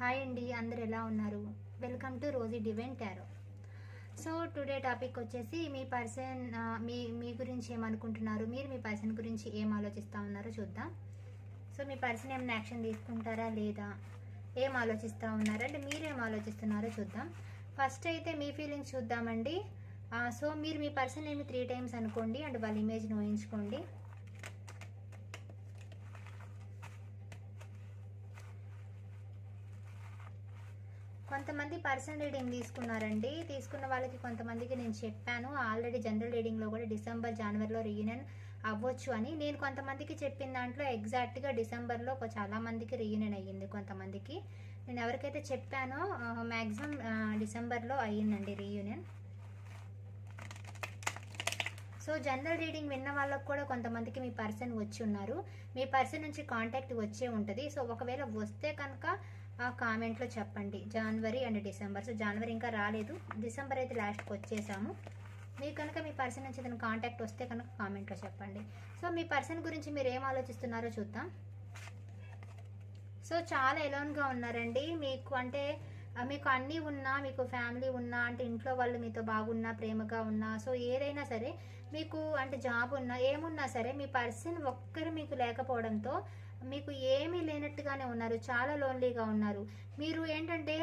Hi అండి అందరు ఎలా ఉన్నారు? Welcome to Rosy divine tarot so today topic వచ్చేసి మీ పర్సన్ మీ మీ గురించి ఏమనుకుంటున్నారు? మీరు మీ పర్సన్ గురించి ఏం ఆలోచిస్తూ ఉన్నారో చూద్దాం. సో మీ పర్సన్ ఏమైనా యాక్షన్ తీసుకుంటారా లేదా? ఏం ఆలోచిస్తూ ఉన్నారా? అంటే మీరేం ఆలోచిస్తున్నారో చూద్దాం. ఫస్ట్ అయితే మీ ఫీలింగ్స్ చూద్దామండి. సో మీరు మీ పర్సన్ ఏమి త్రీ టైమ్స్ అనుకోండి అండ్ వాళ్ళ ఇమేజ్ని ఊహించుకోండి. కొంతమంది పర్సనల్ రీడింగ్ తీసుకున్నారండి. తీసుకున్న వాళ్ళకి కొంతమందికి నేను చెప్పాను. ఆల్రెడీ జనరల్ రీడింగ్లో కూడా డిసెంబర్ జనవరిలో రీయూనియన్ అవ్వచ్చు అని. నేను కొంతమందికి చెప్పిన దాంట్లో ఎగ్జాక్ట్గా డిసెంబర్లో ఒక చాలా మందికి రీయూనియన్ అయ్యింది కొంతమందికి. నేను ఎవరికైతే చెప్పానో మ్యాక్సిమం డిసెంబర్లో అయ్యిందండి రీయూనియన్. సో జనరల్ రీడింగ్ విన్న వాళ్ళకు కూడా కొంతమందికి మీ పర్సన్ వచ్చి ఉన్నారు. మీ పర్సన్ నుంచి కాంటాక్ట్ వచ్చే ఉంటుంది. సో ఒకవేళ వస్తే కనుక ఆ కామెంట్లో చెప్పండి. January and December so January ఇంకా రాలేదు. డిసెంబర్ అయితే లాస్ట్కి వచ్చేసాము. మీకు కనుక మీ పర్సన్ నుంచి ఏదైనా కాంటాక్ట్ వస్తే కనుక కామెంట్లో చెప్పండి. సో మీ పర్సన్ గురించి మీరు ఏం ఆలోచిస్తున్నారో చూద్దాం. సో చాలా ఎలోన్గా ఉన్నారండి. మీకు అంటే మీకు అన్నీ ఉన్నా మీకు ఫ్యామిలీ ఉన్నా అంటే ఇంట్లో వాళ్ళు మీతో బాగున్నా ప్రేమగా ఉన్నా సో ఏదైనా సరే మీకు అంటే జాబ్ ఉన్నా ఏమున్నా సరే మీ పర్సన్ ఒక్కరు మీకు లేకపోవడంతో మీకు ఏమీ లేనట్టుగానే ఉన్నారు చాలా లోన్లీగా ఉన్నారు. మీరు ఏంటంటే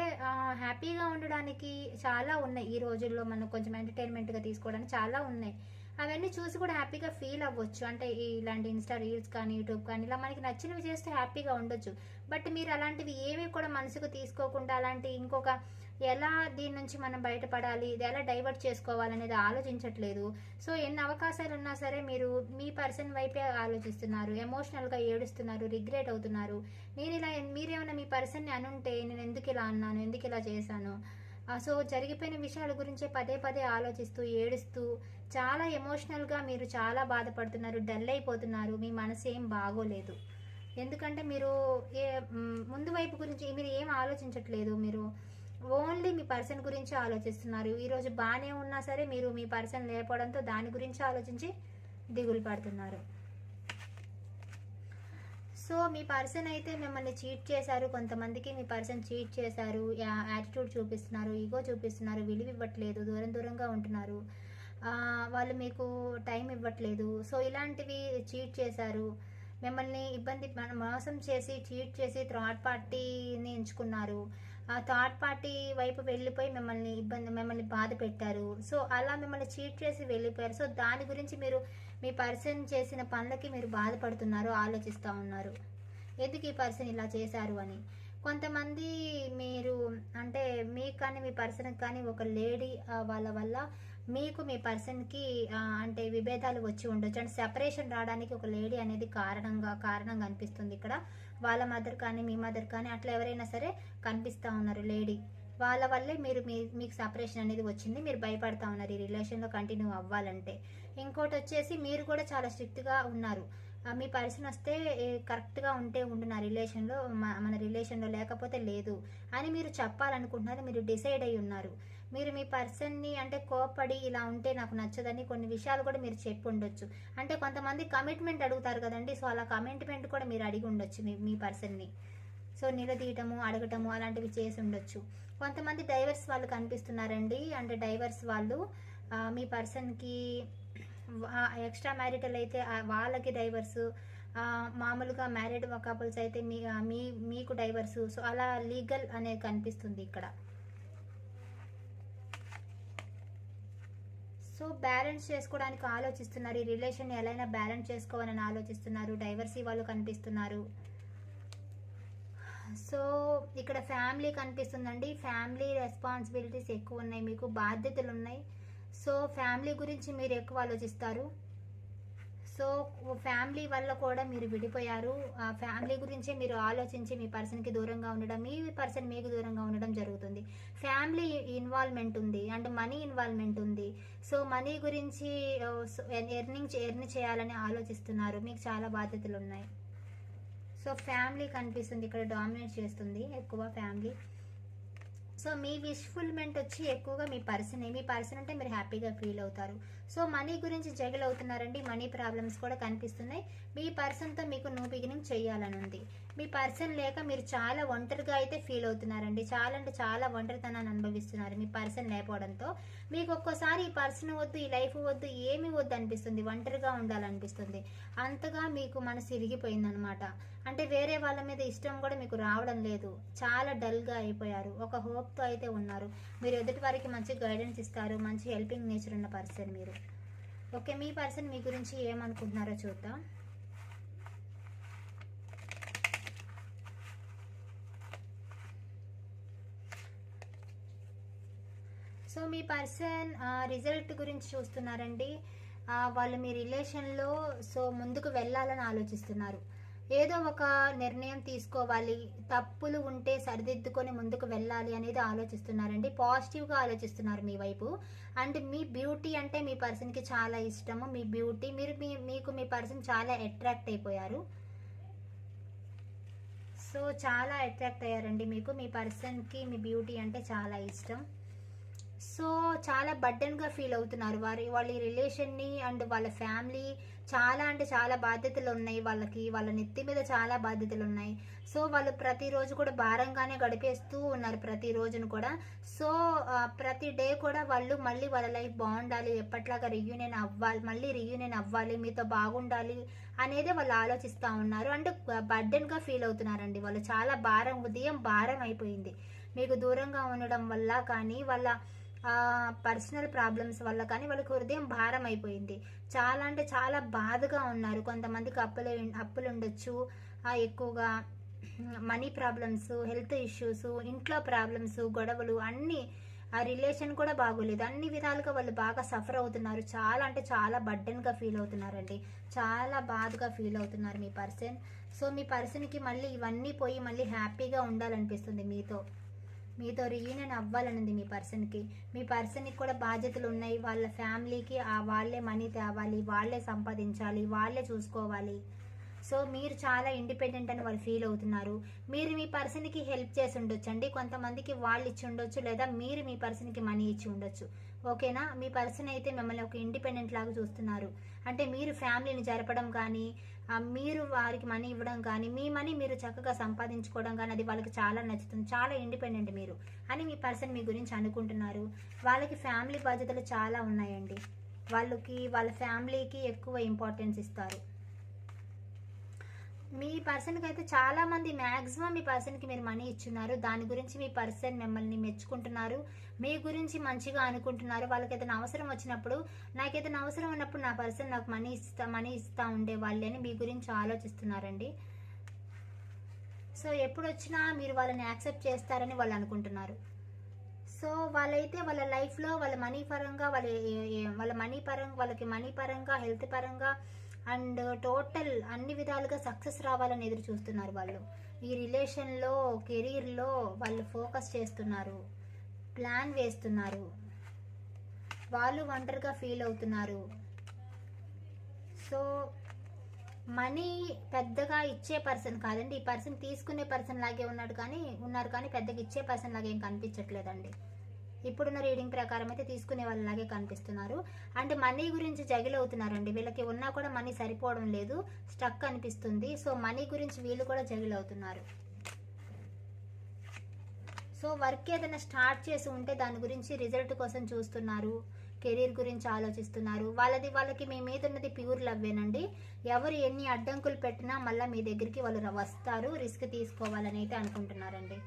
హ్యాపీగా ఉండడానికి చాలా ఉన్నాయి. ఈ రోజుల్లో మనం కొంచెం ఎంటర్టైన్మెంట్గా తీసుకోవడానికి చాలా ఉన్నాయి. అవన్నీ చూసి కూడా హ్యాపీగా ఫీల్ అవ్వచ్చు. అంటే ఇలాంటి ఇన్స్టా రీల్స్ కానీ యూట్యూబ్ కానీ ఇలా మనకి నచ్చినవి చేస్తే హ్యాపీగా ఉండొచ్చు. బట్ మీరు అలాంటివి ఏమీ కూడా మనసుకు తీసుకోకుండా అలాంటి ఇంకొక ఎలా దీని నుంచి మనం బయటపడాలి? ఇది ఎలా డైవర్ట్ చేసుకోవాలనేది ఆలోచించట్లేదు. సో ఎన్ని అవకాశాలు ఉన్నా సరే మీరు మీ పర్సన్ వైపే ఆలోచిస్తున్నారు. ఎమోషనల్గా ఏడుస్తున్నారు రిగ్రెట్ అవుతున్నారు. నేను ఇలా మీరేమైనా మీ పర్సన్ని అనుంటే నేను ఎందుకు ఇలా అన్నాను? ఎందుకు ఇలా చేశాను? సో జరిగిపోయిన విషయాల గురించే పదే పదే ఆలోచిస్తూ ఏడుస్తూ చాలా ఎమోషనల్గా మీరు చాలా బాధపడుతున్నారు డల్ అయిపోతున్నారు. మీ మనసు ఏం బాగోలేదు. ఎందుకంటే మీరు ఏ ముందు వైపు గురించి మీరు ఏం ఆలోచించట్లేదు మీరు? ఓన్లీ మీ పర్సన్ గురించి ఆలోచిస్తున్నారు. ఈరోజు బాగానే ఉన్నా సరే మీరు మీ పర్సన్ లేకపోవడంతో దాని గురించి ఆలోచించి దిగులు పడుతున్నారు. సో మీ పర్సన్ అయితే మిమ్మల్ని చీట్ చేశారు. కొంతమందికి మీ పర్సన్ చీట్ చేశారు. యాటిట్యూడ్ చూపిస్తున్నారు. ఈగో చూపిస్తున్నారు. విలువ ఇవ్వట్లేదు. దూరం దూరంగా ఉంటున్నారు. వాళ్ళు మీకు టైం ఇవ్వట్లేదు. సో ఇలాంటివి చీట్ చేశారు. మిమ్మల్ని ఇబ్బంది మోసం చేసి చీట్ చేసి థర్డ్ పార్టీని ఎంచుకున్నారు. థర్డ్ పార్టీ వైపు వెళ్ళిపోయి మిమ్మల్ని ఇబ్బంది మిమ్మల్ని బాధ పెట్టారు. సో అలా మిమ్మల్ని చీట్ చేసి వెళ్ళిపోయారు. సో దాని గురించి మీరు మీ పర్సన్ చేసిన పనులకి మీరు బాధపడుతున్నారు ఆలోచిస్తూ ఉన్నారు. ఎందుకు ఈ పర్సన్ ఇలా చేశారు అని? కొంతమంది మీరు అంటే మీకు కానీ మీ పర్సన్కి కానీ ఒక లేడీ వాళ్ళ వల్ల మీకు మీ పర్సన్కి అంటే విభేదాలు వచ్చి ఉండొచ్చు. అంటే సెపరేషన్ రావడానికి ఒక లేడీ అనేది కారణంగా కారణంగా అనిపిస్తుంది ఇక్కడ. వాళ్ళ మదర్ కానీ మీ మదర్ కానీ అట్లా ఎవరైనా సరే కనిపిస్తూ ఉన్నారు లేడీ వాళ్ళ వల్లే మీరు మీ మీకు సపరేషన్ అనేది వచ్చింది. మీరు భయపడతా ఉన్నారు ఈ రిలేషన్లో కంటిన్యూ అవ్వాలంటే. ఇంకోటి వచ్చేసి మీరు కూడా చాలా స్ట్రిక్ట్గా ఉన్నారు. మీ పర్సన్ వస్తే కరెక్ట్గా ఉంటే ఉండు నా రిలేషన్లో మన రిలేషన్లో లేకపోతే లేదు అని మీరు చెప్పాలనుకుంటున్నారు. మీరు డిసైడ్ అయి ఉన్నారు. మీరు మీ పర్సన్ని అంటే కోపడి ఇలా ఉంటే నాకు నచ్చదని కొన్ని విషయాలు కూడా మీరు చెప్పి ఉండొచ్చు. అంటే కొంతమంది కమిట్మెంట్ అడుగుతారు కదండి. సో అలా కమిట్మెంట్ కూడా మీరు అడిగి ఉండొచ్చు మీ మీ పర్సన్ని. సో నిలదీయటము అడగటము అలాంటివి చేసి ఉండొచ్చు. కొంతమంది డైవర్స్ వాళ్ళు కనిపిస్తున్నారండి. అంటే డైవర్స్ వాళ్ళు మీ పర్సన్కి ఎక్స్ట్రా మ్యారిటల్ అయితే వాళ్ళకి డైవర్స్ మామూలుగా మ్యారీడ్ కపుల్స్ అయితే మీ మీ మీకు డైవర్స్ సో అలా లీగల్ అనేది కనిపిస్తుంది ఇక్కడ. సో బ్యాలెన్స్ చేసుకోవడానికి ఆలోచిస్తున్నారు. ఈ రిలేషన్ ఎలా బ్యాలెన్స్ చేసుకోవాలని ఆలోచిస్తున్నారు. డైవర్సీ వాళ్ళు కనిపిస్తున్నారు. సో ఇక్కడ ఫ్యామిలీ కనిపిస్తుందండి. ఫ్యామిలీ రెస్పాన్సిబిలిటీస్ ఎక్కువ ఉన్నాయి. మీకు బాధ్యతలు ఉన్నాయి. సో ఫ్యామిలీ గురించి మీరు ఎక్కువ ఆలోచిస్తారు. సో ఫ్యామిలీ వల్ల కూడా మీరు విడిపోయారు. ఆ ఫ్యామిలీ గురించే మీరు ఆలోచించి మీ పర్సన్కి దూరంగా ఉండడం మీ పర్సన్ మీకు దూరంగా ఉండడం జరుగుతుంది. ఫ్యామిలీ ఇన్వాల్వ్మెంట్ ఉంది అండ్ మనీ ఇన్వాల్వ్మెంట్ ఉంది. సో మనీ గురించి ఎర్నింగ్ ఎర్న్ చేయాలని ఆలోచిస్తున్నారు. మీకు చాలా బాధ్యతలు ఉన్నాయి. సో ఫ్యామిలీ కనిపిస్తుంది ఇక్కడ డామినేట్ చేస్తుంది ఎక్కువ ఫ్యామిలీ. సో మీ విష్ఫుల్మెంట్ వచ్చి ఎక్కువగా మీ పర్సనే మీ పర్సన్ అంటే మీరు హ్యాపీగా ఫీల్ అవుతారు. సో మనీ గురించి జగల్ అవుతున్నారండి. మనీ ప్రాబ్లమ్స్ కూడా కనిపిస్తున్నాయి. మీ పర్సన్తో మీకు నో బిగినింగ్ చేయాలని ఉంది మీ పర్సన్ లేక మీరు చాలా ఒంటరిగా అయితే ఫీల్ అవుతున్నారండి. చాలా అంటే చాలా ఒంటరితనాన్ని అనుభవిస్తున్నారు మీ పర్సన్ లేకపోవడంతో. మీకు ఒక్కోసారి ఈ పర్సన్ వద్దు ఈ లైఫ్ వద్దు ఏమి వద్దు అనిపిస్తుంది. ఒంటరిగా ఉండాలనిపిస్తుంది. అంతగా మీకు మనసు ఇరిగిపోయిందనమాట. అంటే వేరే వాళ్ళ మీద ఇష్టం కూడా మీకు రావడం లేదు. చాలా డల్గా అయిపోయారు. ఒక హోప్తో అయితే ఉన్నారు. మీరు ఎదుటి వారికి మంచి గైడెన్స్ ఇస్తారు. మంచి హెల్పింగ్ నేచర్ ఉన్న పర్సన్ మీరు. ఓకే మీ పర్సన్ మీ గురించి ఏమనుకుంటున్నారో చూద్దాం. సో మీ పర్సన్ రిజల్ట్ గురించి చూస్తున్నారండి. వాళ్ళు మీ రిలేషన్లో సో ముందుకు వెళ్ళాలని ఆలోచిస్తున్నారు. ఏదో ఒక నిర్ణయం తీసుకోవాలి తప్పులు ఉంటే సరిదిద్దుకొని ముందుకు వెళ్ళాలి అనేది ఆలోచిస్తున్నారండి. పాజిటివ్గా ఆలోచిస్తున్నారు మీ వైపు. అండ్ మీ బ్యూటీ అంటే మీ పర్సన్కి చాలా ఇష్టము. మీ బ్యూటీ మీరు మీ మీకు మీ పర్సన్ చాలా అట్రాక్ట్ అయిపోయారు. సో చాలా అట్రాక్ట్ అయ్యారండి మీకు. మీ పర్సన్కి మీ బ్యూటీ అంటే చాలా ఇష్టం. సో చాలా బర్డెన్గా ఫీల్ అవుతున్నారు. వారి వాళ్ళ రిలేషన్ని అండ్ వాళ్ళ ఫ్యామిలీ చాలా అంటే చాలా బాధ్యతలు ఉన్నాయి వాళ్ళకి. వాళ్ళ నెత్తి మీద చాలా బాధ్యతలు ఉన్నాయి. సో వాళ్ళు ప్రతిరోజు కూడా భారంగానే గడిపేస్తూ ఉన్నారు ప్రతి రోజును కూడా. సో ప్రతి డే కూడా వాళ్ళు మళ్ళీ వాళ్ళ లైఫ్ బాగుండాలి ఎప్పట్లాగా రియూనియన్ అవ్వాలి మళ్ళీ రియూనియన్ అవ్వాలి మీతో బాగుండాలి అనేది వాళ్ళు ఆలోచిస్తూ ఉన్నారు. అంటే బర్డెన్గా ఫీల్ అవుతున్నారండి వాళ్ళు. చాలా భారం ఉదయం భారం అయిపోయింది. మీకు దూరంగా ఉండడం వల్ల కానీ వాళ్ళ పర్సనల్ ప్రాబ్లమ్స్ వల్ల కానీ వాళ్ళకి హృదయం భారం అయిపోయింది. చాలా అంటే చాలా బాధగా ఉన్నారు. కొంతమందికి అప్పులు అప్పులు ఉండొచ్చు. ఎక్కువగా మనీ ప్రాబ్లమ్స్ హెల్త్ ఇష్యూస్ ఇంట్లో ప్రాబ్లమ్స్ గొడవలు అన్నీ ఆ రిలేషన్ కూడా బాగోలేదు. అన్ని విధాలుగా వాళ్ళు బాగా సఫర్ అవుతున్నారు. చాలా అంటే చాలా బర్డెన్గా ఫీల్ అవుతున్నారండి. చాలా బాధగా ఫీల్ అవుతున్నారు మీ పర్సన్ సో మీ పర్సన్కి మళ్ళీ ఇవన్నీ పోయి మళ్ళీ హ్యాపీగా ఉండాలనిపిస్తుంది మీతో. మీతో రీయూనియన్ అవ్వాలనుంది మీ పర్సన్కి మీ పర్సన్కి కూడా బాధ్యతలు ఉన్నాయి. వాళ్ళ ఫ్యామిలీకి ఆ వాళ్ళే మనీ తేవాలి వాళ్ళే సంపాదించాలి వాళ్ళే చూసుకోవాలి. సో మీరు చాలా ఇండిపెండెంట్ అని వాళ్ళు ఫీల్ అవుతున్నారు. మీరు మీ పర్సన్కి హెల్ప్ చేసి ఉండొచ్చు అండి. కొంతమందికి వాళ్ళు ఇచ్చి ఉండొచ్చు లేదా మీరు మీ పర్సన్కి మనీ ఇచ్చి ఉండొచ్చు. ఓకేనా మీ పర్సన్ అయితే మిమ్మల్ని ఒక ఇండిపెండెంట్ లాగా చూస్తున్నారు. అంటే మీరు ఫ్యామిలీని జరపడం కానీ మీరు వారికి మనీ ఇవ్వడం కానీ మీ మనీ మీరు చక్కగా సంపాదించుకోవడం కానీ అది వాళ్ళకి చాలా నచ్చుతుంది. చాలా ఇండిపెండెంట్ మీరు అని మీ పర్సన్ మీ గురించి అనుకుంటున్నారు. వాళ్ళకి ఫ్యామిలీ బాధ్యతలు చాలా ఉన్నాయండి. వాళ్ళకి వాళ్ళ ఫ్యామిలీకి ఎక్కువ ఇంపార్టెన్స్ ఇస్తారు. మీ పర్సన్కి అయితే చాలా మంది మ్యాక్సిమం మీ పర్సన్కి మీరు మనీ ఇచ్చున్నారు. దాని గురించి మీ పర్సన్ మిమ్మల్ని మెచ్చుకుంటున్నారు. మీ గురించి మంచిగా అనుకుంటున్నారు వాళ్ళకి ఏదైనా అవసరం వచ్చినప్పుడు నాకు ఏదైనా అవసరం ఉన్నప్పుడు నా పర్సన్ నాకు మనీ ఇస్తా మనీ ఇస్తా ఉండే వాళ్ళే అని మీ గురించి ఆలోచిస్తున్నారండి. సో ఎప్పుడు వచ్చినా మీరు వాళ్ళని యాక్సెప్ట్ చేస్తారని వాళ్ళు అనుకుంటున్నారు. సో వాళ్ళైతే వాళ్ళ లైఫ్లో వాళ్ళ మనీ పరంగా వాళ్ళ వాళ్ళ మనీ పరంగా వాళ్ళకి మనీ పరంగా హెల్త్ పరంగా అండ్ టోటల్ అన్ని విధాలుగా సక్సెస్ రావాలని ఎదురు చూస్తున్నారు వాళ్ళు. ఈ రిలేషన్లో కెరీర్లో వాళ్ళు ఫోకస్ చేస్తున్నారు. ప్లాన్ వేస్తున్నారు. వాళ్ళు ఒంటరిగా ఫీల్ అవుతున్నారు. సో మనీ పెద్దగా ఇచ్చే పర్సన్ కాదండి. ఈ పర్సన్ తీసుకునే పర్సన్ లాగే ఉన్నాడు కానీ ఉన్నారు కానీ పెద్దగా ఇచ్చే పర్సన్ లాగా ఏం కనిపించట్లేదండి. ఇప్పుడున్న రీడింగ్ ప్రకారం అయితే తీసుకునే వాళ్ళలాగే కనిపిస్తున్నారు. అండ్ మనీ గురించి జగిల్ అవుతున్నారండి. వీళ్ళకి ఉన్నా కూడా మనీ సరిపోవడం లేదు. స్టక్ అనిపిస్తుంది. సో మనీ గురించి వీళ్ళు కూడా జగిల్ అవుతున్నారు. సో వర్క్ ఏదైనా స్టార్ట్ చేసి ఉంటే దాని గురించి రిజల్ట్ కోసం చూస్తున్నారు కెరీర్ గురించి ఆలోచిస్తున్నారు. వాళ్ళది వాళ్ళకి మీ మీద ఉన్నది ప్యూర్ లవ్వేనండి ఎవరు ఎన్ని అడ్డంకులు పెట్టినా మళ్ళీ మీ దగ్గరికి వాళ్ళు వస్తారు రిస్క్ తీసుకోవాలని అయితే అనుకుంటున్నారండి.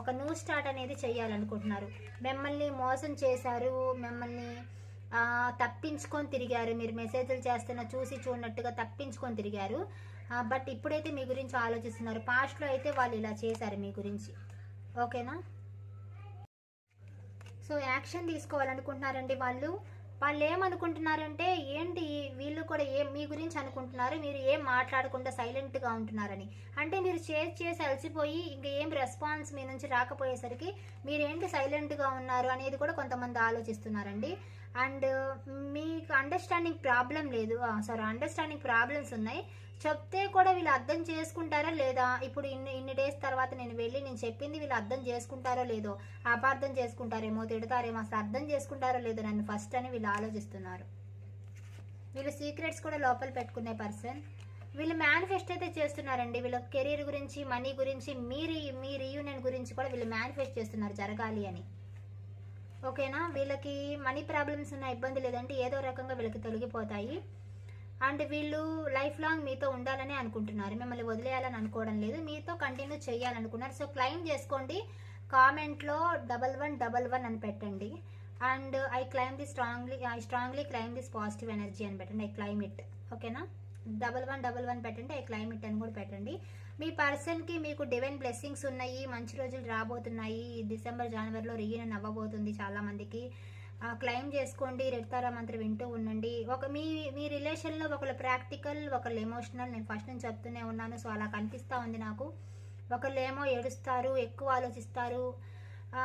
ఒక న్యూ స్టార్ట్ అనేది చేయాలనుకుంటున్నారు. మిమ్మల్ని మోసం చేశారు మిమ్మల్ని తప్పించుకొని తిరిగారు. మీరు మెసేజ్లు చేస్తున్న చూసి చూడనట్టుగా తప్పించుకొని తిరిగారు. బట్ ఇప్పుడైతే మీ గురించి ఆలోచిస్తున్నారు. పాస్ట్లో అయితే వాళ్ళు ఇలా చేశారు మీ గురించి. ఓకేనా? సో యాక్షన్ తీసుకోవాలనుకుంటున్నారండి వాళ్ళు. వాళ్ళు ఏమనుకుంటున్నారంటే ఏంటి వీళ్ళు కూడా ఏం మీ గురించి అనుకుంటున్నారు మీరు ఏం మాట్లాడకుండా సైలెంట్గా ఉంటున్నారని. అంటే మీరు చేసి చేసి అలసిపోయి ఇంకా ఏం రెస్పాన్స్ మీ నుంచి రాకపోయేసరికి మీరేంటి సైలెంట్గా ఉన్నారు అనేది కూడా కొంతమంది ఆలోచిస్తున్నారండి. అండ్ మీకు అండర్స్టాండింగ్ ప్రాబ్లం లేదు. సారీ అండర్స్టాండింగ్ ప్రాబ్లమ్స్ ఉన్నాయి. చెప్తే కూడా వీళ్ళు అర్థం చేసుకుంటారా లేదా? ఇప్పుడు ఇన్ని ఇన్ని డేస్ తర్వాత నేను వెళ్ళి నేను చెప్పింది వీళ్ళు అర్థం చేసుకుంటారో లేదో అపార్థం చేసుకుంటారేమో తిడతారేమో అసలు అర్థం చేసుకుంటారో లేదో నన్ను ఫస్ట్ అని వీళ్ళు ఆలోచిస్తున్నారు. వీళ్ళు సీక్రెట్స్ కూడా లోపల పెట్టుకునే పర్సన్ వీళ్ళు మేనిఫెస్ట్ అయితే చేస్తున్నారండి. వీళ్ళ కెరీర్ గురించి మనీ గురించి మీరు మీ రీయూనియన్ గురించి కూడా వీళ్ళు మేనిఫెస్ట్ చేస్తున్నారు జరగాలి అని. ఓకేనా? వీళ్ళకి మనీ ప్రాబ్లమ్స్ ఉన్న ఇబ్బంది లేదంటే ఏదో రకంగా వీళ్ళకి తొలగిపోతాయి. అండ్ వీళ్ళు లైఫ్ లాంగ్ మీతో ఉండాలని అనుకుంటున్నారు. మిమ్మల్ని వదిలేయాలని అనుకోవడం లేదు. మీతో కంటిన్యూ చేయాలనుకున్నారు. సో క్లైమ్ చేసుకోండి. కామెంట్లో డబల్ వన్ డబల్ వన్ అని పెట్టండి. And I claim the strongly I strongly claim this positive energy అని పెట్టండి. ఐ క్లైమ్ ఇట్ ఓకేనా? డబల్ వన్ డబల్ వన్ పెట్టండి ఐ క్లైమ్ ఇట్ అని కూడా పెట్టండి. మీ పర్సన్కి మీకు డివైన్ బ్లెస్సింగ్స్ ఉన్నాయి మంచి రోజులు రాబోతున్నాయి ఈ డిసెంబర్ జనవరిలో రియన్ అవ్వబోతుంది చాలా మందికి. క్లైమ్ చేసుకోండి రెడ్ తారా మంత్రి వింటూ ఉండండి. ఒక మీ మీ రిలేషన్లో ఒకళ్ళు ప్రాక్టికల్ ఒకళ్ళు ఎమోషనల్ నేను ఫస్ట్ నుంచి చెప్తూనే ఉన్నాను సో అలా కనిపిస్తూ ఉంది నాకు. ఒకళ్ళు ఏమో ఏడుస్తారు ఎక్కువ ఆలోచిస్తారు ఆ,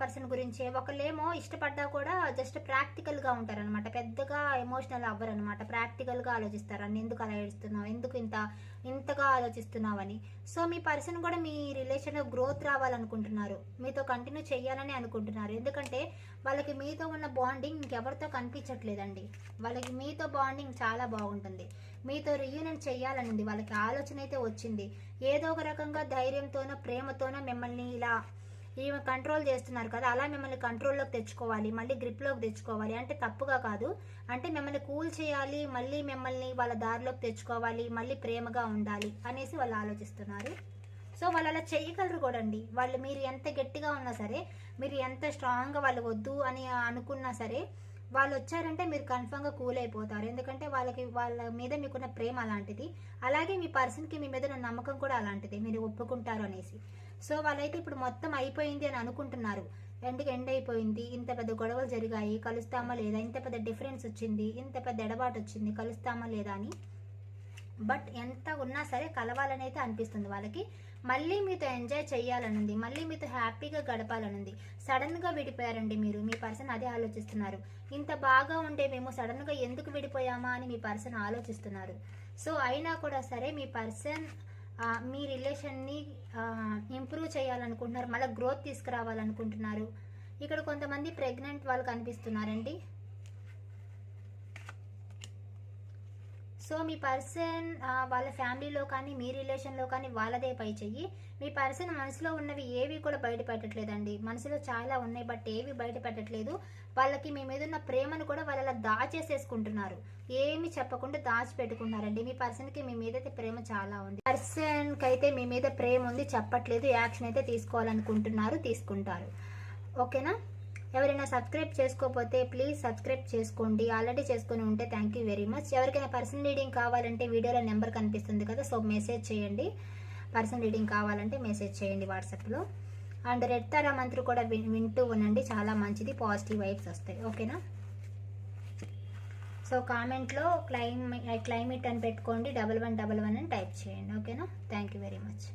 పర్సన్ గురించే. ఒకళ్ళేమో ఇష్టపడ్డా కూడా జస్ట్ ప్రాక్టికల్గా ఉంటారనమాట పెద్దగా ఎమోషనల్ అవ్వరు అనమాట ప్రాక్టికల్గా ఆలోచిస్తారు. అని ఎందుకు అలా ఏడుస్తున్నావు? ఎందుకు ఇంత ఇంతగా ఆలోచిస్తున్నావని సో మీ పర్సన్ కూడా మీ రిలేషన్లో గ్రోత్ రావాలనుకుంటున్నారు. మీతో కంటిన్యూ చేయాలని అనుకుంటున్నారు. ఎందుకంటే వాళ్ళకి మీతో ఉన్న బాండింగ్ ఇంకెవరితో కనిపించట్లేదండి. వాళ్ళకి మీతో బాండింగ్ చాలా బాగుంటుంది. మీతో రీయూనియన్ చేయాలని ఉంది వాళ్ళకి ఆలోచన అయితే వచ్చింది. ఏదో ఒక రకంగా ధైర్యంతోనో ప్రేమతోనో మిమ్మల్ని ఇలా ఈమె కంట్రోల్ చేస్తున్నారు కదా అలా మిమ్మల్ని కంట్రోల్లోకి తెచ్చుకోవాలి మళ్ళీ గ్రిప్లోకి తెచ్చుకోవాలి. అంటే తప్పుగా కాదు. అంటే మిమ్మల్ని కూల్ చేయాలి మళ్ళీ మిమ్మల్ని వాళ్ళ దారిలోకి తెచ్చుకోవాలి మళ్ళీ ప్రేమగా ఉండాలి అనేసి వాళ్ళు ఆలోచిస్తున్నారు. సో వాళ్ళు అలా చేయగలరు కూడా అండి వాళ్ళు మీరు ఎంత గట్టిగా ఉన్నా సరే మీరు ఎంత స్ట్రాంగ్గా వాళ్ళు వద్దు అని అనుకున్నా సరే వాళ్ళు వచ్చారంటే మీరు కన్ఫామ్గా కూల్ అయిపోతారు. ఎందుకంటే వాళ్ళకి వాళ్ళ మీద మీకున్న ప్రేమ అలాంటిది. అలాగే మీ పర్సన్కి మీ మీద ఉన్న నమ్మకం కూడా అలాంటిది. మీరు ఒప్పుకుంటారు అనేసి. సో వాళ్ళైతే ఇప్పుడు మొత్తం అయిపోయింది అని అనుకుంటున్నారు. ఎందుకు ఎండ్ అయిపోయింది. ఇంత పెద్ద గొడవలు జరిగాయి. కలుస్తామా లేదా? ఇంత పెద్ద డిఫరెన్స్ వచ్చింది. ఇంత పెద్ద ఎడబాటు వచ్చింది. కలుస్తామా లేదా అని. బట్ ఎంత ఉన్నా సరే కలవాలని అయితే అనిపిస్తుంది వాళ్ళకి. మళ్ళీ మీతో ఎంజాయ్ చేయాలనుంది మళ్ళీ మీతో హ్యాపీగా గడపాలనుంది. సడన్గా విడిపోయారండి మీరు మీ పర్సన్ అదే ఆలోచిస్తున్నారు. ఇంత బాగా ఉండే మేము సడన్గా ఎందుకు విడిపోయామా అని మీ పర్సన్ ఆలోచిస్తున్నారు. సో అయినా కూడా సరే మీ పర్సన్ మీ రిలేషన్ని ఇంప్రూవ్ చేయాలనుకుంటున్నారు మళ్ళీ గ్రోత్ తీసుకురావాలనుకుంటున్నారు. ఇక్కడ కొంతమంది ప్రెగ్నెంట్ వాళ్ళు కనిపిస్తున్నారండి. సో మీ పర్సన్ వాళ్ళ ఫ్యామిలీలో కానీ మీ రిలేషన్లో కానీ వాళ్ళదే పై చెయ్యి. మీ పర్సన్ మనసులో ఉన్నవి ఏవి కూడా బయట పెట్టట్లేదండి మనసులో చాలా ఉన్నాయి బట్ ఏవి బయట పెట్టట్లేదు వాళ్ళకి మీ మీద ఉన్న ప్రేమను కూడా వాళ్ళు అలా దాచేసేసుకుంటున్నారు. ఏమి చెప్పకుండా దాచిపెట్టుకున్నారండి మీ పర్సన్కి మీ మీద అయితే ప్రేమ చాలా ఉంది. పర్సన్కి అయితే మీ మీద ప్రేమ ఉంది చెప్పట్లేదు యాక్షన్ అయితే తీసుకోవాలనుకుంటున్నారు తీసుకుంటారు. ఓకేనా? ఎవరైనా సబ్స్క్రైబ్ చేసుకోకపోతే ప్లీజ్ సబ్స్క్రైబ్ చేసుకోండి. ఆల్రెడీ చేసుకుని ఉంటే థ్యాంక్ యూ వెరీ మచ్ ఎవరికైనా పర్సనల్ రీడింగ్ కావాలంటే వీడియోలో నెంబర్ కనిపిస్తుంది కదా సో మెసేజ్ చేయండి. పర్సనల్ రీడింగ్ కావాలంటే మెసేజ్ చేయండి వాట్సాప్లో అండ్ రెడ్ తారా మంత్రి కూడా విన్ వింటూ ఉండండి. చాలా మంచిది పాజిటివ్ వైబ్స్ వస్తాయి. ఓకేనా సో కామెంట్లో క్లైమే క్లైమేట్ అని పెట్టుకోండి. డబల్ వన్ డబల్ వన్ అని టైప్ చేయండి. ఓకేనా థ్యాంక్ యూ వెరీ మచ్